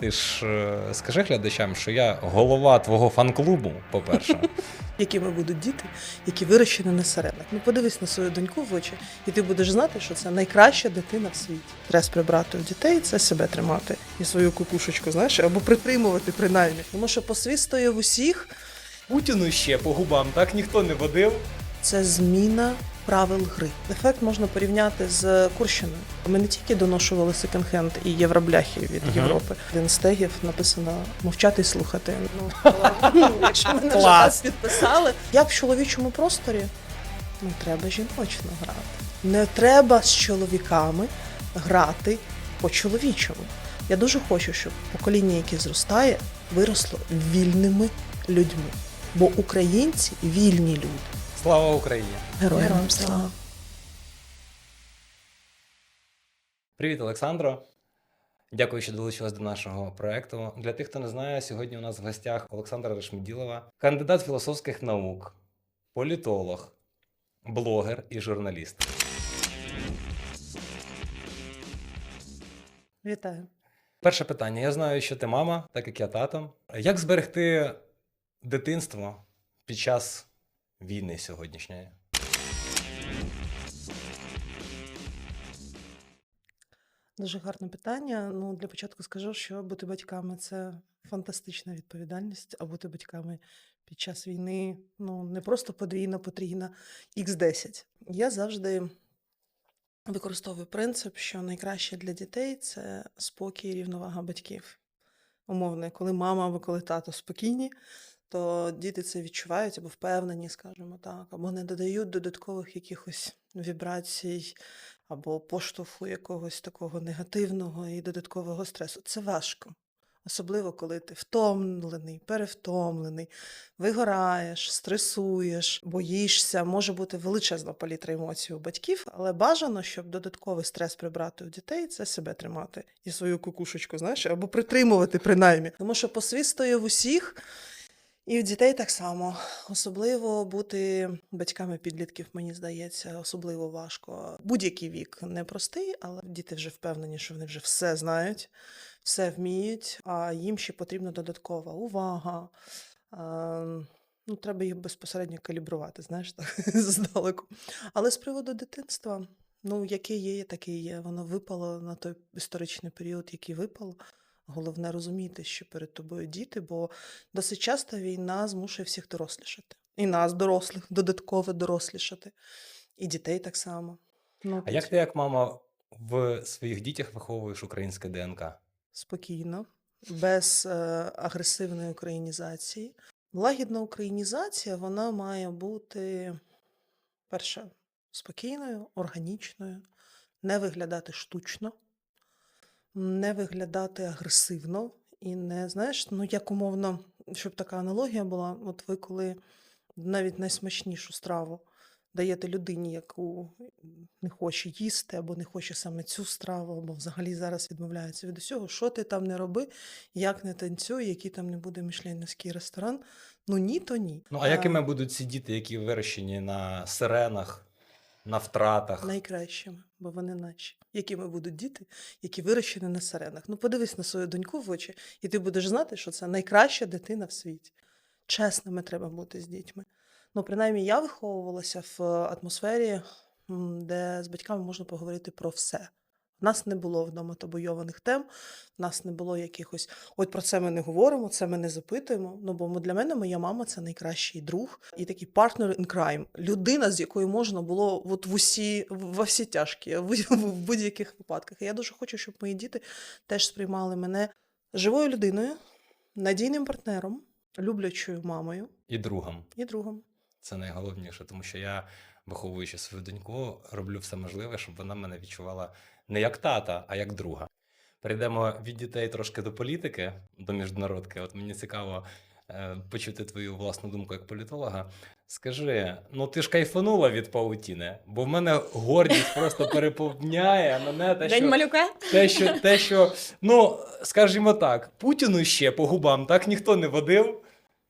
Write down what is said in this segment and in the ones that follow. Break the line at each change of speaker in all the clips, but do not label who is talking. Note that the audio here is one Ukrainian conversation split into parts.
Ти ж е, скажи глядачам, що я голова твого фан-клубу, по-перше.
якими будуть діти, які вирощені на сиренах. Ну подивись на свою доньку в очі, і ти будеш знати, що це найкраща дитина в світі. Стрес прибрати у дітей це себе тримати і свою кукушечку, знаєш, або притримувати принаймні. Тому що посвистує в усіх
Путіну ще по губам так ніхто не водив.
Це зміна правил гри. Ефект можна порівняти з Курщиною. Ми не тільки доношували секонд-хенд і євробляхи від
Ага.
Європи. Один з тегів написано мовчати і слухати. Ну, ну, якщо мене вже
Клас.
підписали, я в чоловічому просторі. Ну, треба жіночно грати. Не треба з чоловіками грати по-чоловічому. Я дуже хочу, щоб покоління, яке зростає, виросло вільними людьми. Бо українці вільні люди.
Слава Україні!
Героям слава!
Привіт, Олександро. Дякую, що долучилась до нашого проекту. Для тих, хто не знає, сьогодні у нас в гостях Олександра Решмеділова, кандидат філософських наук, політолог, блогер і журналіст.
Вітаю.
Перше питання. Я знаю, що ти мама, так як я тато. Як зберегти дитинство під час війни сьогоднішньої?
Дуже гарне питання. Ну, для початку скажу, що бути батьками це фантастична відповідальність, а бути батьками під час війни ну, не просто подвійна, потрійна, х 10 Я завжди використовую принцип, що найкраще для дітей це спокій і рівновага батьків. Умовно, коли мама або коли тато спокійні, то діти це відчувають або впевнені, скажімо так, або не додають додаткових якихось вібрацій, або поштовху якогось такого негативного і додаткового стресу. Це важко. Особливо, коли ти втомлений, перевтомлений, вигораєш, стресуєш, боїшся, може бути величезна палітра емоцій у батьків, але бажано, щоб додатковий стрес прибрати у дітей, це себе тримати і свою кукушечку, знаєш, або притримувати принаймні. Тому що посвистує в усіх, і в дітей так само. Особливо бути батьками підлітків, мені здається, особливо важко. Будь-який вік непростий, але діти вже впевнені, що вони вже все знають, все вміють, а їм ще потрібна додаткова увага. Ну, треба їх безпосередньо калібрувати, знаєш, так, здалеку. Але з приводу дитинства, ну, яке є, таке є. Воно випало на той історичний період, який випало. Головне розуміти, що перед тобою діти, бо досить часто війна змушує всіх дорослішати. І нас, дорослих, додатково дорослішати, і дітей так само. Ну,
А як ти, як мама, в своїх дітях виховуєш українське ДНК?
спокійно, без е, агресивної українізації. Лагідна українізація вона має бути, перше, спокійною, органічною, не виглядати штучно, не виглядати агресивно і не, знаєш, ну як умовно, щоб така аналогія була, от ви коли навіть найсмачнішу страву даєте людині, яку не хоче їсти, або не хоче саме цю страву, або взагалі зараз відмовляється від усього, що ти там не роби, як не танцюй, який там не буде мішленівський ресторан. Ну ні, то ні.
Ну, а якими будуть ці діти, які вирощені на сиренах, на втратах?
найкращими, бо вони наші. Якими будуть діти, які вирощені на сиренах. Ну, подивись на свою доньку в очі, і ти будеш знати, що це найкраща дитина в світі. Чесними треба бути з дітьми. Ну, принаймні, я виховувалася в атмосфері, де з батьками можна поговорити про все. В нас не було вдома табойованих тем, в нас не було якихось, от про це ми не говоримо, це ми не запитуємо. Ну, бо мо- для мене моя мама це найкращий друг і такий partner in crime. Людина, з якою можна було от в усі, во всі тяжкі, в, в будь-яких випадках. І я дуже хочу, щоб мої діти теж сприймали мене живою людиною, надійним партнером, люблячою мамою
І другом.
і другом.
Це найголовніше, тому що я, виховуючи свою доньку, роблю все можливе, щоб вона мене відчувала не як тата, а як друга. Перейдемо від дітей трошки до політики, до міжнародки. От мені цікаво е, почути твою власну думку як політолога. Скажи, ну ти ж кайфанула від паутіни, бо в мене гордість просто переповняє мене те,
День
що
малюка.
те, що, те, що, ну, скажімо так, Путіну ще по губам так ніхто не водив,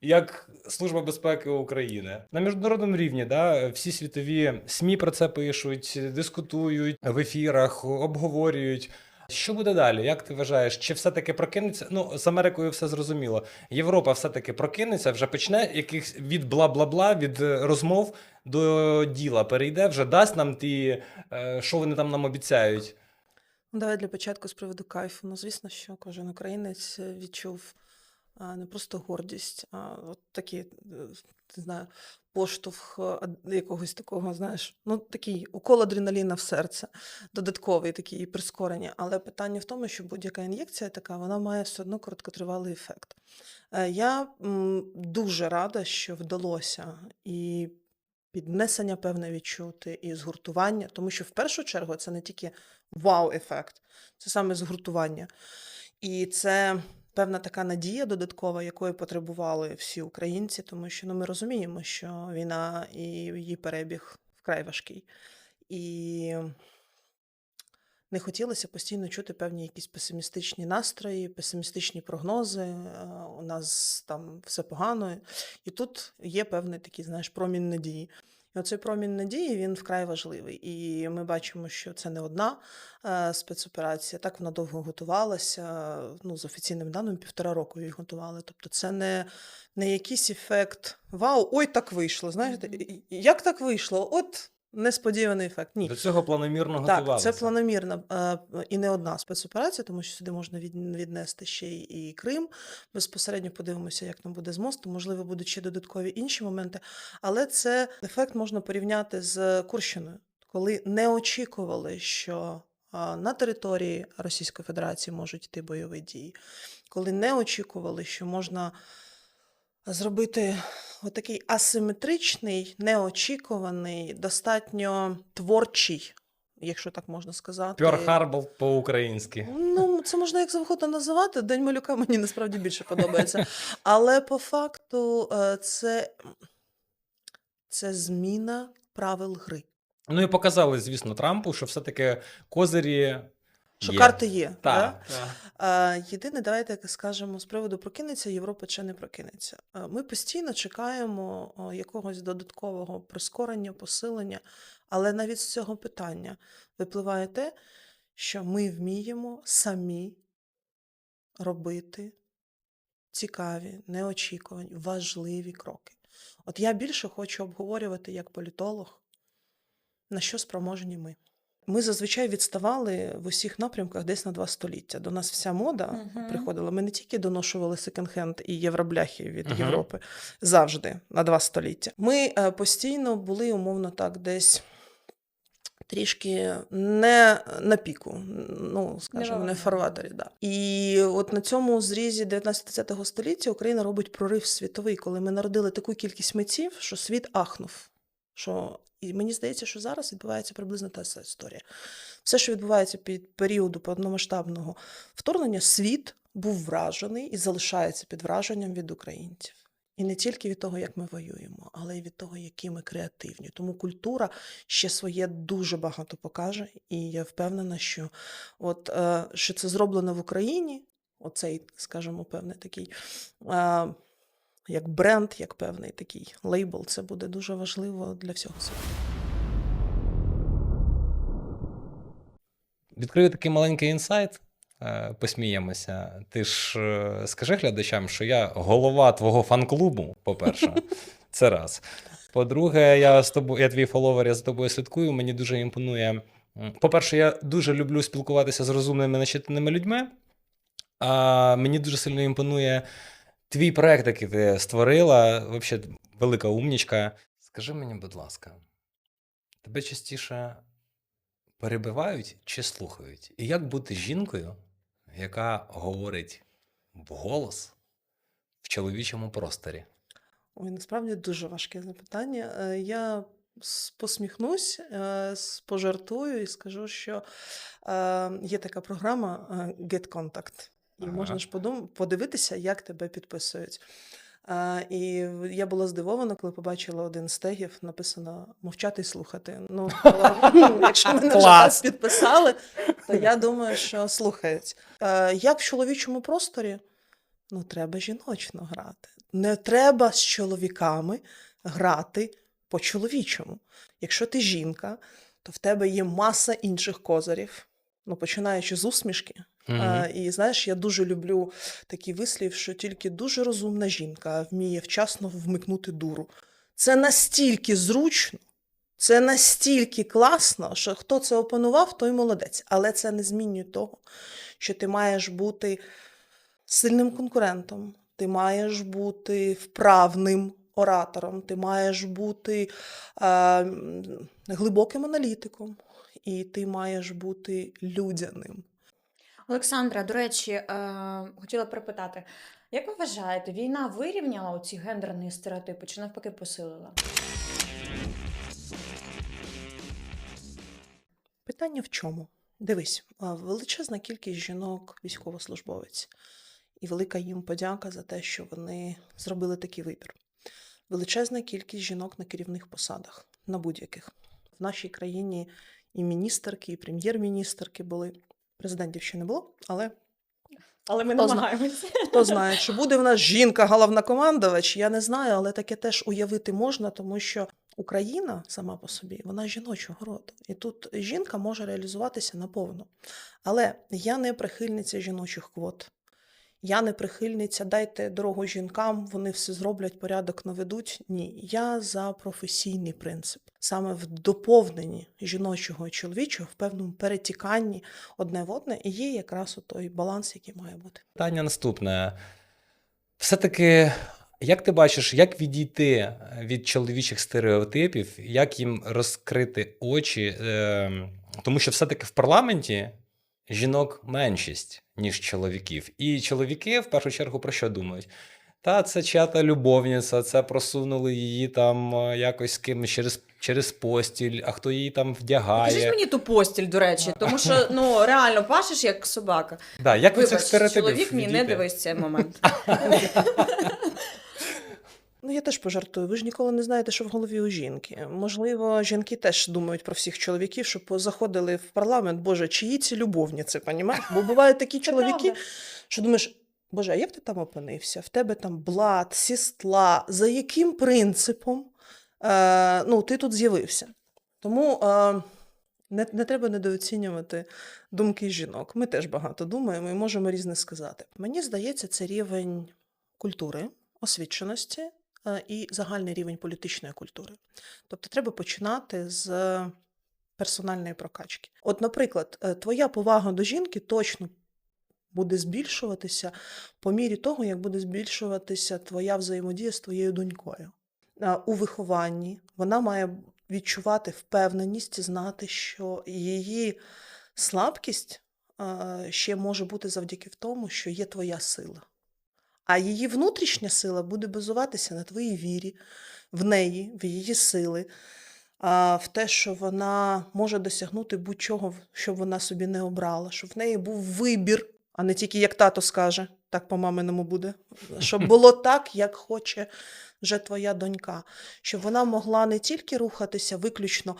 як Служба безпеки України. На міжнародному рівні да, всі світові СМІ про це пишуть, дискутують в ефірах, обговорюють. Що буде далі? Як ти вважаєш? Чи все-таки прокинеться? Ну, з Америкою все зрозуміло. Європа все-таки прокинеться, вже почне якихось від бла-бла-бла, від е, розмов до діла перейде, вже дасть нам ті, е, що вони там нам обіцяють.
Ну, Давай для початку з приводу кайфу. Ну, звісно, що кожен українець е, відчув не просто гордість, а от такі, е, не знаю, поштовх е, якогось такого, знаєш, ну такий укол адреналіна в серце, додатковий такий прискорення. Але питання в тому, що будь-яка ін'єкція така, вона має все одно короткотривалий ефект. Е, Я дуже рада, що вдалося і піднесення певне відчути, і згуртування, тому що в першу чергу це не тільки вау-ефект, це саме згуртування. І це певна така надія додаткова, якої потребували всі українці, тому що ну, ми розуміємо, що війна і її перебіг вкрай важкий. І не хотілося постійно чути певні якісь песимістичні настрої, песимістичні прогнози. е, У нас там все погано. І тут є певний такий, знаєш, промінь надії. І оцей промінь надії він вкрай важливий. І ми бачимо, що це не одна е, спецоперація. Так вона довго готувалася. Ну, з офіційним даним півтора року її готували. Тобто, це не, не якийсь ефект Вау, ой, так вийшло. Знаєте, як так вийшло? От несподіваний ефект. Ні.
До цього планомірно
Так,
готувалися.
це планомірна е, і не одна спецоперація, тому що сюди можна віднести ще і Крим. Безпосередньо подивимося, як там буде з мостом. Можливо, будуть ще додаткові інші моменти. Але це ефект можна порівняти з Курщиною, коли не очікували, що на території Російської Федерації можуть йти бойові дії, коли не очікували, що можна зробити отакий асиметричний, неочікуваний, достатньо творчий, якщо так можна сказати.
Пьор Харбл по-українськи.
Ну, це можна як завгодно називати. День малюка мені насправді більше подобається. Але по факту е, це, це зміна правил гри.
Ну і показали, звісно, Трампу, що все-таки козирі.
Що
є.
карти є. да?
Так. так.
А, Єдине, давайте скажемо з приводу прокинеться Європа чи не прокинеться. Ми постійно чекаємо якогось додаткового прискорення, посилення, але навіть з цього питання випливає те, що ми вміємо самі робити цікаві, неочікувані, важливі кроки. От я більше хочу обговорювати як політолог, на що спроможні ми. Ми зазвичай відставали в усіх напрямках десь на два століття. До нас вся мода
Мгм.
приходила. Ми не тільки доношували секонд-хенд і євробляхи від
Мгм.
Європи завжди на два століття. Ми е, постійно були, умовно так, десь. Трішки не на піку, ну скажімо, не в фарватері. Да. І от на цьому зрізі 19-20 століття Україна робить прорив світовий, коли ми народили таку кількість митців, що світ ахнув. Що... І мені здається, що зараз відбувається приблизно та сама історія. Все, що відбувається під періоду повномасштабного вторгнення, світ був вражений і залишається під враженням від українців. І не тільки від того, як ми воюємо, але й від того, які ми креативні. Тому культура ще своє дуже багато покаже, і я впевнена, що от е, що це зроблено в Україні, оцей, скажімо, певний такий. Як бренд, як певний такий лейбл, це буде дуже важливо для всього світу.
Відкрию такий маленький інсайт. е, Посміємося. Ти ж е, скажи глядачам, що я голова твого фан-клубу, по-перше, це раз. По-друге, я з тобою, я твій фоловер, я за тобою слідкую. Мені дуже імпонує. По-перше, я дуже люблю спілкуватися з розумними начитаними людьми. А мені дуже сильно імпонує твій проект, який ти створила. Взагалі, велика умнічка. Скажи мені, будь ласка, тебе частіше перебивають чи слухають? І як бути жінкою, яка говорить вголос в чоловічому просторі?
Ой, насправді дуже важке запитання. Е, Я посміхнусь, е, пожартую і скажу, що е, є така програма Get Contact. І
Ага.
можна ж подум- подивитися, як тебе підписують. Е, І я була здивована, коли побачила один з тегів, написано мовчати і слухати. Ну, якщо мене вже
Клас.
підписали, то я думаю, що слухають. Як в чоловічому просторі? Ну, треба жіночно грати. Не треба з чоловіками грати по-чоловічому. Якщо ти жінка, то в тебе є маса інших козирів, Ну, починаючи з усмішки.
Мгм.
Е, і знаєш, я дуже люблю такий вислів, що тільки дуже розумна жінка вміє вчасно вмикнути дуру. Це настільки зручно, це настільки класно, що хто це опанував, той молодець. Але це не змінює того, що ти маєш бути сильним конкурентом, ти маєш бути вправним оратором, ти маєш бути е, глибоким аналітиком, і ти маєш бути людяним.
Олександра, до речі, е, хотіла припитати, як ви вважаєте, війна вирівняла оці гендерні стереотипи чи навпаки посилила?
Питання в чому? Дивись, величезна кількість жінок військовослужбовець, і велика їм подяка за те, що вони зробили такий вибір. Величезна кількість жінок на керівних посадах, на будь-яких. В нашій країні і міністерки, і прем'єр-міністерки були. Президентів ще не було, але
Але ми
Хто зна-
намагаємося.
Хто знає, чи буде в нас жінка головнокомандувач, я не знаю, але таке теж уявити можна, тому що Україна сама по собі, вона жіночого роду. І тут жінка може реалізуватися наповну. Але я не прихильниця жіночих квот. Я не прихильниця, дайте дорогу жінкам, вони все зроблять, порядок наведуть. Ні, я за професійний принцип. Саме в доповненні жіночого і чоловічого, в певному перетіканні одне в одне, і є якраз той баланс, який має бути.
Питання наступне. Все-таки, як ти бачиш, як відійти від чоловічих стереотипів, як їм розкрити очі? Е, тому що все-таки в парламенті жінок меншість, ніж чоловіків. І чоловіки в першу чергу про що думають? Та це чата любовниця, це просунули її там е, якось з кимось через, через постіль, а хто її там
Покажіть
вдягає.
мені ту постіль, до речі, тому що ну реально пашеш як собака.
Да, як від цих стереотипів
чоловік мій не дивись цей момент.
Ну, я теж пожартую. Ви ж ніколи не знаєте, що в голові у жінки. Можливо, жінки теж думають про всіх чоловіків, що заходили в парламент. Боже, чиї ці любовниці, понімаєш? Бо бувають такі чоловіки,
правда.
що думаєш, Боже, а як ти там опинився? В тебе там блат, сістла. За яким принципом е, ну, ти тут з'явився? Тому е, не, не треба недооцінювати думки жінок. Ми теж багато думаємо і можемо різне сказати. Мені здається, це рівень культури, освіченості і загальний рівень політичної культури. Тобто треба починати з персональної прокачки. От, наприклад, е, твоя повага до жінки точно буде збільшуватися по мірі того, як буде збільшуватися твоя взаємодія з твоєю донькою. Е, У вихованні вона має відчувати впевненість, знати, що її слабкість е, ще може бути завдяки тому, що є твоя сила. А її внутрішня сила буде базуватися на твоїй вірі, в неї, в її сили, в те, що вона може досягнути будь-чого, що вона собі не обрала, щоб в неї був вибір, а не тільки як тато скаже, так по-маминому буде. Щоб було так, як хоче вже твоя донька. Щоб вона могла не тільки рухатися виключно,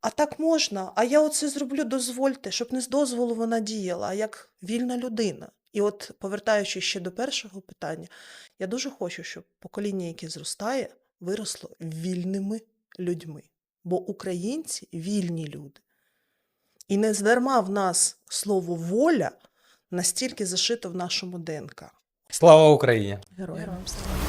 а так можна, а я оце зроблю, дозвольте, щоб не з дозволу вона діяла, а як вільна людина. І от, повертаючись ще до першого питання, я дуже хочу, щоб покоління, яке зростає, виросло вільними людьми. Бо українці вільні люди. І не здарма в нас слово воля настільки зашито в нашому ДНК.
Слава Україні!
Героям.
Героям слава.